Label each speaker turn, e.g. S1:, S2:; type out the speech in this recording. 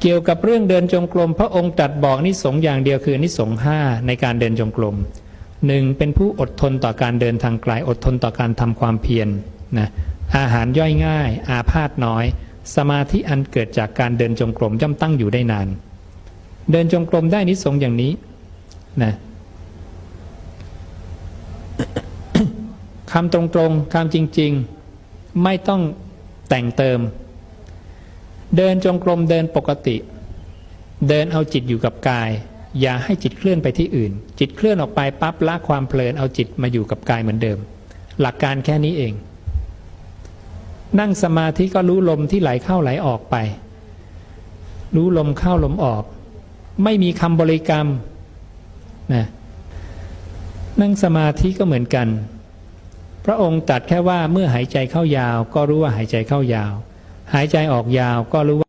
S1: เกี่ยวกับเรื่องเดินจงกรม พระองค์ตรัดบอกนิสงอย่างเดียวคือนิสงห้าในการเดินจงกรมหนึ่งเป็นผู้อดทนต่อการเดินทางไกลอดทนต่อการทำความเพียรนะอาหารย่อยง่าย อาพาธน้อย สมาธิอันเกิดจากการเดินจงกรมย่อมตั้งอยู่ได้นาน เดินจงกรมได้นิสงอย่างนี้นะคำตรงๆคำจริง ๆ ไม่ต้องแต่งเติม เดินจงกรมเดินปกติ เดินเอาจิตอยู่กับกาย อย่าให้จิตเคลื่อนไปที่อื่น จิตเคลื่อนออกไปปั๊บละความเพลินเอาจิตมาอยู่กับกายเหมือนเดิม หลักการแค่นี้เอง นั่งสมาธิก็รู้ลมที่ไหลเข้าไหลออกไป รู้ลมเข้าลมออก ไม่มีคำบริกรรมนะนั่งสมาธิก็เหมือนกัน พระองค์ตรัดแค่ว่าเมื่อหายใจเข้ายาว ก็รู้ว่าหายใจเข้ายาว หายใจออกยาวก็รู้ว่า